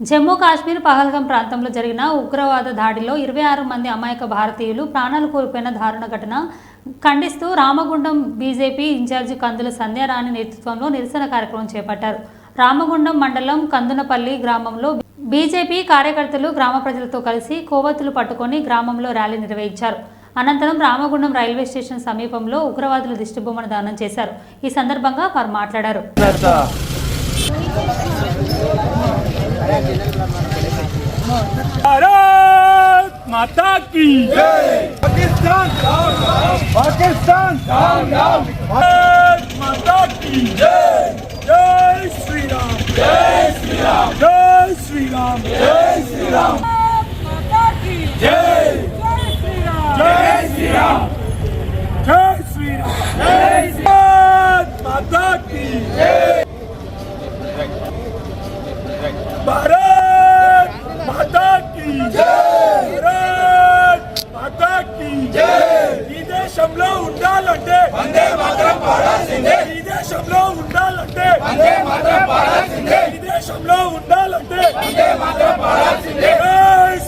జమ్మూ కాశ్మీర్ పహల్గం ప్రాంతంలో జరిగిన ఉగ్రవాద దాడిలో ఇరవై ఆరు మంది అమాయక భారతీయులు ప్రాణాలు కోల్పోయిన దారుణ ఘటన ఖండిస్తూ రామగుండం బీజేపీ ఇన్ఛార్జి కందుల సంధ్యారాణి నేతృత్వంలో నిరసన కార్యక్రమం చేపట్టారు. రామగుండం మండలం కందునపల్లి గ్రామంలో బీజేపీ కార్యకర్తలు గ్రామ ప్రజలతో కలిసి కోవత్తులు పట్టుకొని గ్రామంలో ర్యాలీ నిర్వహించారు. అనంతరం రామగుండం రైల్వే స్టేషన్ సమీపంలో ఉగ్రవాదుల దిష్టిబొమ్మను దానం చేశారు. ఈ సందర్భంగా వారు మాట్లాడారు. भारत माता की जय पाकिस्तान पाकिस्तान भारत माता की जय जय श्री राम जय श्री राम जय श्री राम जय श्री राम भारत माता की జై భారత్ మాతా की జై ఈ దేశంలో ఉండాలంటే వందే మాత్రం పాడాల్సిందే ఈ దేశంలో ఉండాలంటే వందే మాత్రం పాడాల్సిందే ఈ దేశంలో ఉండాలంటే వందే మాత్రం పాడాల్సిందే జై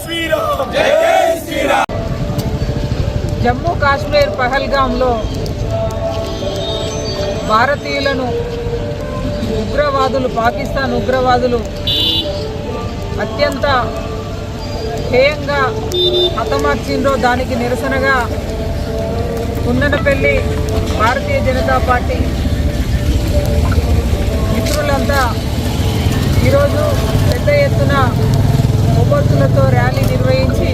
శ్రీరామ్ జై శ్రీరామ్ జమ్మూ కాశ్మీర్ పహల్గాంలో భారతీయులను ఉగ్రవాదులు పాకిస్తాన్ ఉగ్రవాదులు అత్యంత హేయంగా హతమార్చిండ్రో దానికి నిరసనగా కుందనపల్లి భారతీయ జనతా పార్టీ మిత్రులంతా ఈరోజు పెద్ద ఎత్తున కొవ్వొత్తులతో ర్యాలీ నిర్వహించి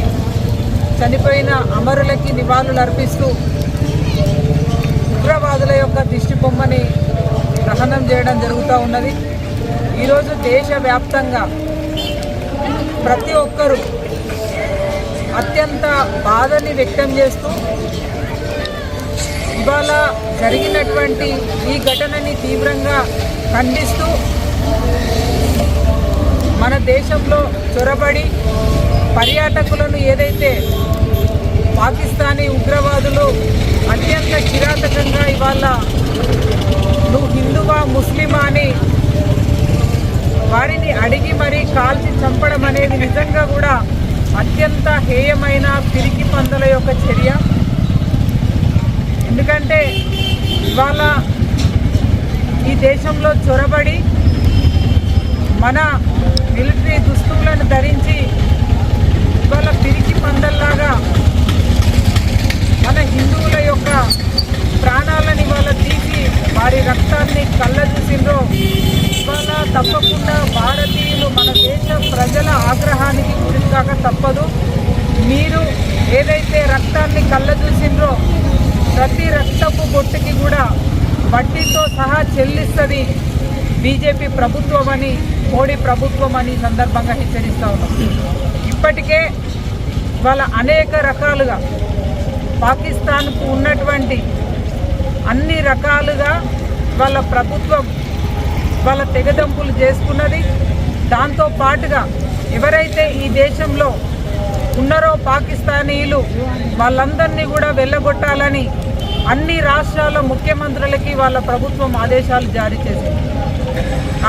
చనిపోయిన అమరులకి నివాళులు అర్పిస్తూ ఉగ్రవాదుల యొక్క దిష్టి బొమ్మని దహనం చేయడం జరుగుతూ ఉన్నది. ఈరోజు దేశవ్యాప్తంగా ప్రతి ఒక్కరూ అత్యంత బాధని వ్యక్తం చేస్తూ ఇవాళ జరిగినటువంటి ఈ ఘటనని తీవ్రంగా ఖండిస్తూ మన దేశంలో చొరబడి పర్యాటకులను ఏదైతే పాకిస్తానీ ఉగ్రవాదులు అత్యంత కిరాతకంగా ఇవాళ వారిని అడిగి మరీ కాల్చి చంపడం అనేది నిజంగా కూడా అత్యంత హేయమైన పిరికి పందుల యొక్క చర్య. ఎందుకంటే ఇవాళ ఈ దేశంలో చొరబడి మన మిలిటరీ దుస్తువులను ధరించి ఇవాళ పిరికి పందల్లాగా మన హిందువుల యొక్క ప్రాణాలని ఇవాళ తీసి వారి రక్తాన్ని కళ్ళ చూసిండ్రో ఇవాళ తప్పకుండా భారతీయులు మన దేశ ప్రజల ఆగ్రహానికి గురికాక తప్పదు. మీరు ఏదైతే రక్తాన్ని కళ్ళ చూసిండ్రో ప్రతి రక్తపు బొట్టుకి కూడా వడ్డీతో సహా చెల్లిస్తుంది బీజేపీ ప్రభుత్వం అని మోడీ ప్రభుత్వం అని సందర్భంగా హెచ్చరిస్తూ ఉన్నాం. ఇప్పటికే వాళ్ళ అనేక రకాలుగా పాకిస్తాన్కు ఉన్నటువంటి అన్ని రకాలుగా వాళ్ళ ప్రభుత్వం వాళ్ళ తెగదంపులు చేసుకున్నది. దాంతో పాటుగా ఎవరైతే ఈ దేశంలో ఉన్నారో పాకిస్తానీయులు వాళ్ళందరినీ కూడా వెళ్ళగొట్టాలని అన్ని రాష్ట్రాల ముఖ్యమంత్రులకి వాళ్ళ ప్రభుత్వం ఆదేశాలు జారీ చేసింది.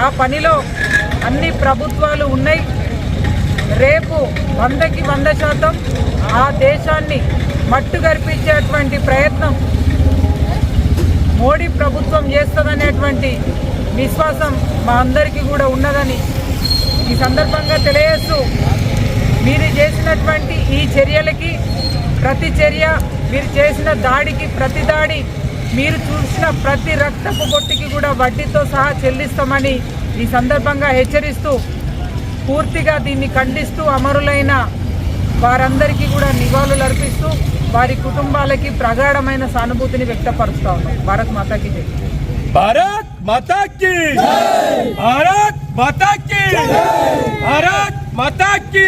ఆ పనిలో అన్ని ప్రభుత్వాలు ఉన్నాయి. రేపు వందకి వంద శాతం ఆ దేశాన్ని మట్టు గర్పించేటువంటి ప్రయత్నం మోడీ ప్రభుత్వం చేస్తుందనేటువంటి విశ్వాసం మా అందరికీ కూడా ఉన్నదని ఈ సందర్భంగా తెలియజేస్తూ మీరు చేసినటువంటి ఈ చర్యలకి ప్రతి చర్య మీరు చేసిన దాడికి ప్రతి దాడి మీరు చూసిన ప్రతి రక్తపు బొట్టికి కూడా వడ్డీతో సహా చెల్లిస్తామని ఈ సందర్భంగా హెచ్చరిస్తూ పూర్తిగా దీన్ని ఖండిస్తూ అమరులైన వారందరికీ కూడా నివాళులు అర్పిస్తూ వారి కుటుంబాలకి ప్రగాఢమైన సానుభూతిని వ్యక్తపరుస్తా ఉన్నాం. భారత్ మాతాకి భారత్ మాతాకి భారత్ మాతాకి భారత్ మాతాకి